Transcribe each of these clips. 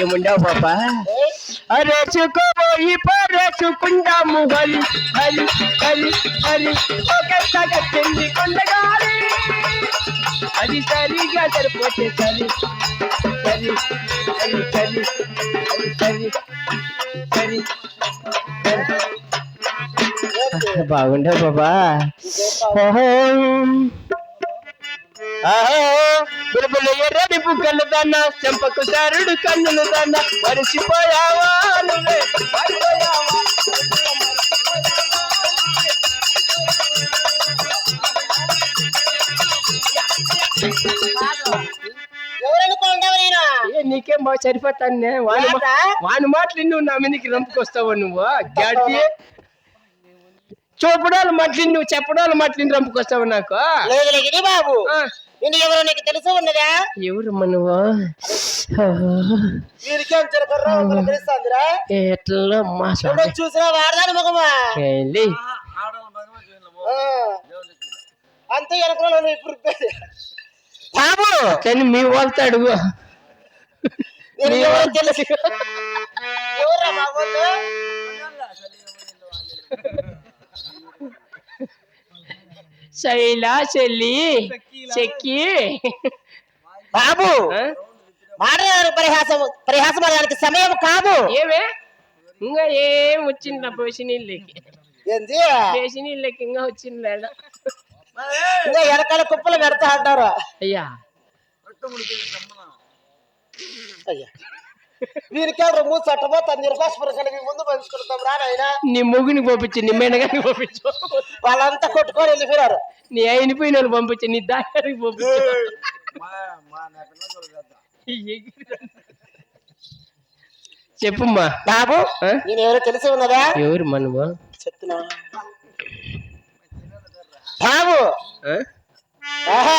ఏముండవు పాపా? అరేచుకోబోయి పరేచుకుందాము హరి హరి హరి హరి ఒక తగత్తింది కొండగాలి. అది సరిగా సరిపోతే సరి. సరి సరి సరి సరి బాగుండే బాబా బులబుల ఎర్రని బుగ్గలు దాన్న చెంపకు సారుడు కన్నులు దాన్న మరిచిపోయావా నువ్వే? నీకేం బాగా సరిపోతాను వాని? వాని మాటలు నువ్వు నా మీదకి రంపుకొస్తావు నువ్వు? గాడి చూపడాలు మాటలు నువ్వు చెప్పడాలు మాటలు రంపుకొస్తావు నాకు? బాబు. ఎవరో నీకు తెలుసు ఉన్నదా? ఎవరమ్మా నువ్వు? వీరికేం తెలుస్తుందిరా. ఎట్లా చూసినా వాడదాని ఆ. అంతే వెనకాల ఇప్పుడు బాబు కానీ మీ వాళ్ళతో అడుగు. శైలా చెల్లి చెక్కి బాబు? మాట్లాడారు పరిహాసం పరిహాసం సమయం కాదు. ఏమే? ఇంకా ఏం వచ్చింది నా పోసి నీళ్ళకి? ఏంది? పోసి నీళ్ళకి ఇంకా వచ్చింది ఇంకా వెనకాల కుప్పలు పెడతా అంటారు. అయ్యా. అయ్యా. వీరికే రొమ్ము చట్టబోతా నిర్భాస్పర కలిగి ముందు పంచుకుంటాం రా నాయనా. నీ మొగుని పంపించు నీ మెనగాని పంపించు. వాళ్ళంతా కొట్టుకొని వెళ్ళిపోయారు నీ అయినపోయిన వాళ్ళు పంపించు నీ దారికి పంపించు. చెప్పుమ్మా. బాబు? నేను ఎవరో తెలిసి ఉన్నదా? ఎవరు మనవు చెప్తున్నా. బాబు. ఆ? ఆహా.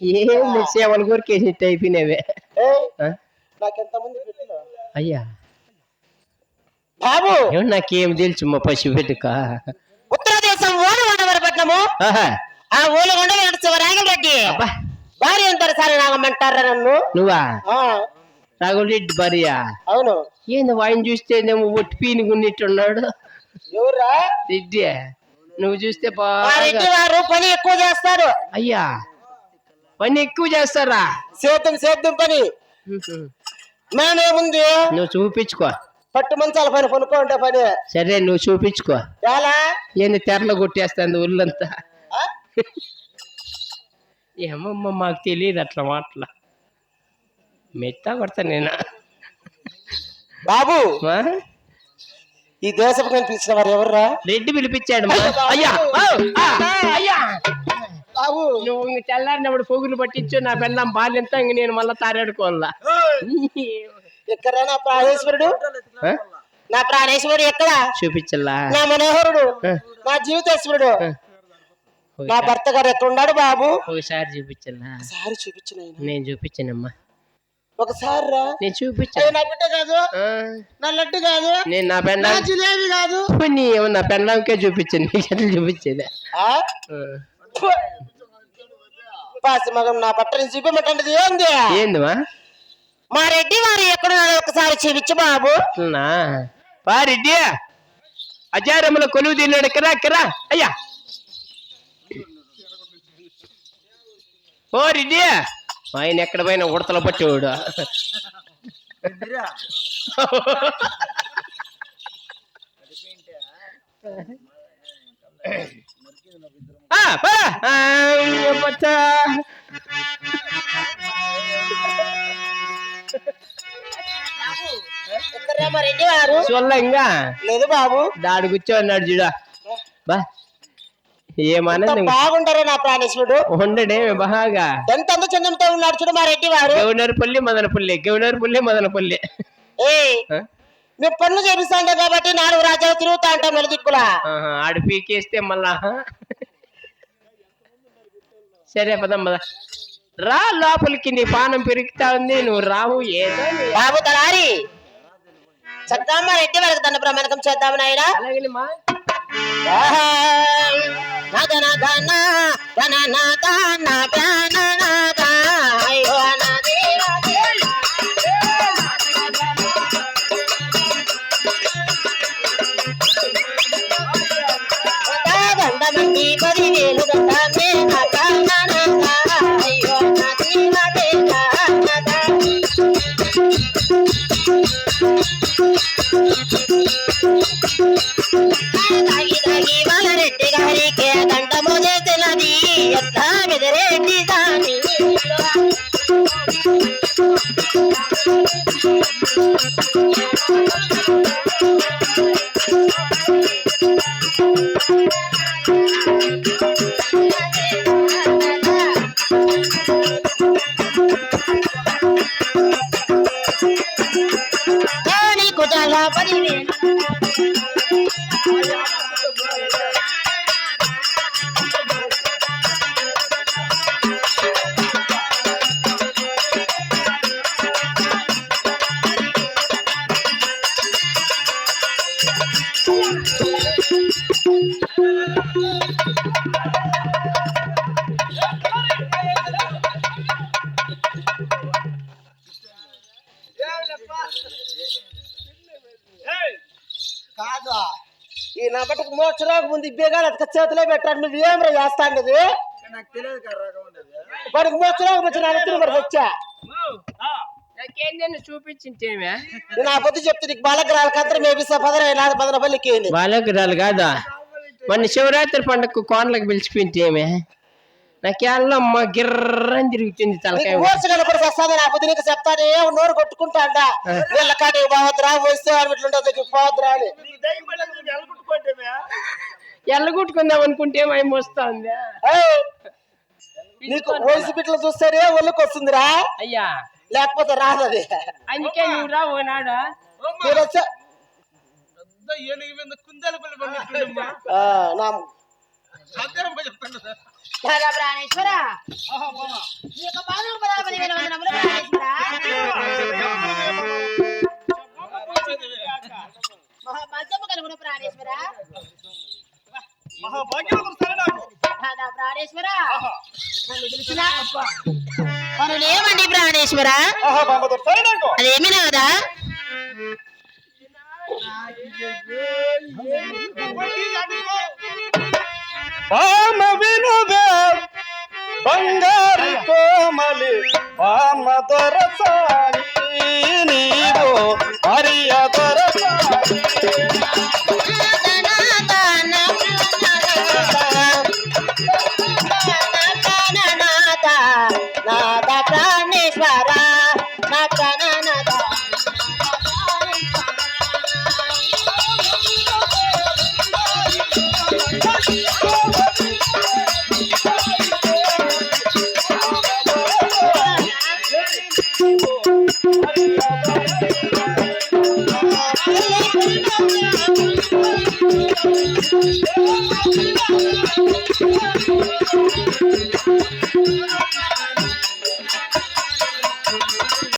ఏం సేవల కొరికేసినట్టు అయిపోయినావే? అయ్యా. బాబు! నాకేం తెలుసు మా పశు బిడ్డక ఉత్తర దేశం ఓలగొండవరి పట్నము ఆ ఓలగొండ చివరాగం రెడ్డి భార్య అంటారు సరే నాగమంటారా నన్ను? నువ్వా? రాఘవరెడ్డి భార్య. అవును. ఏంది వాయిని చూస్తేనేమో ఒట్టి పీనుగున్నట్టున్నాడు ఎవరా రెడ్డి. నువ్వు చూస్తే మా బాగా రెడ్డి వారు పని ఎక్కువ చేస్తారు. అయ్యా. పని ఎక్కువ చేస్తారా? సేద్యం సేద్యం పని. మేమేముంది నువ్వు చూపించుకో. పట్టు మంచాల పని కొనుక్కుంటే పని. సరే నువ్వు చూపించుకో. ఎలా? ఏంది తెరల కొట్టేస్తుంది ఊళ్ళంతా? ఏమమ్మా మాకు తెలియదు అట్లా మాటలు. మెత్తా కొడతా నేను? బాబు? ఈ దేశపు కనిపించిన వారు ఎవర్రా? రెడ్డి పిలిపించాడు. అయ్యా అయ్యా! నువ్వు ఇంక తెల్లారినప్పుడు పొగులు పట్టించు నా బెల్లం బాల్యంతా ఇంక నేను మళ్ళీ తారాడుకోవాలా. ఎక్కడ నా ప్రాణేశ్వరుడు? నా ప్రాణేశ్వరుడు ఎక్కడ? చూపించల్లా. నా మనోహరుడు. నా జీవితేశ్వరుడు. నా భర్త గారు ఎక్కడ ఉన్నాడు బాబు? ఒకసారి చూపించల్లా. ఒకసారి చూపించిన నేను చూపించానమ్మా. ఒకసారి రా. నేను చూపించా ఏ, నా బిడ్డ కాదు. నా లడ్డు కాదు. నేను నా పెండం జిలేబీ కాదు. నీ నా పెండంకే చూపించాను నీకు చూపించేది. పాసి మగం నా బట్టని చూపించమంటే ఏంది? ఏందిమా మా రెడ్డి వారు ఎక్కడున్నారో ఒకసారి చూపించు బాబు. పా రెడ్డి. అజారముల కొలువు తిన్నాడు కరా కరా అయ్యా. ఓ రెడ్డి ఆయన ఎక్కడ పోయినా ఉడతల పట్టేవాడు. ఆ, పా. ఆ, పచ్చ. ఎక్కడ్రా మా రెడ్డి వారు? చొల్లంగా లేదు బాబు. దాడు కూర్చోన్నాడు చూడ. బా. ఏమన్నది ఎంత బాగుంటారే నా ప్రాణేశ్వరుడు ఉండడేమి బాగా. ఎంత అంద చందంతో ఉన్నాడు చూడు మా రెడ్డి వారు. గవర్నర్పల్లి మదనపల్లి గవర్నర్పల్లి మదనపల్లి ఏ ఆ? మేము పనులు చేపిస్తాం కాబట్టి నాలుగు రాజ్యాలు తిరుగుతా ఉంటాం మెలదిక్కులా ఆహా, ఆడు పీకేస్తే మళ్ళా సరే పదం పద. రా లోపలికి నీ పానం పెరుగుతా ఉంది నువ్వు రావు ఏదో నీ- బాబు తలారి. చక్కగా మా రెడ్డి వారికి దండ ప్రమాణకం చేద్దాము నాయనా. అలాగే మా. దండమండి తాగి తాగి వాళ్ళ గారికి నా బట్టకు మోచరాకు ముందు ఇబ్బేగాని అతక చేతిలో పెట్టాడు నువ్వేం రా చేస్తాండది? వాడికి మోచరాకు వచ్చిన అడుగుతున్న మరి వచ్చా? నాకేందని చూపించింటేమే నేను ఆ పొద్దు చెప్తే నీకు బాలగ్రహాల కంత్రం మేపిస్తా పదరా నాది పదన పల్లికి బాలకురాలు కాదా? మొన్న శివరాత్రి పండగకు కోనలకు పిలిచిపోయింటేమే నాకేళ్ళ అమ్మ గిర్రని తిరుగుతుంది తలకాయ మోస కనపడి వస్తాను నా పొద్దు నీకు చెప్తానే నోరు కొట్టుకుంటాడా వీళ్ళ కాటికి పోవద్దురా వస్తే ఇట్లుంటుంది పోవద్దురా అని. ఎల్లగొట్టుకుందాం అనుకుంటే ఏమేమి వస్తా ఉందా ఏయ్, నీకు వయసు బిడ్డలు చూస్తేనే ఒళ్ళుకి వస్తుందిరా అయ్యా లేకపోతే రాదది అందుకే నువ్వు రా ఓనాడు ప్రాణేశ్వర నీ యొక్క పాదములకు పదాపది వేల వందనములు ప్రాణేశ్వర. ప్రాణేశ్వర అదేమి నాదా పామ వినుద బంగారు కోమలి పామ దొరసాని. ನೀನು ಹರಿಯ ತರ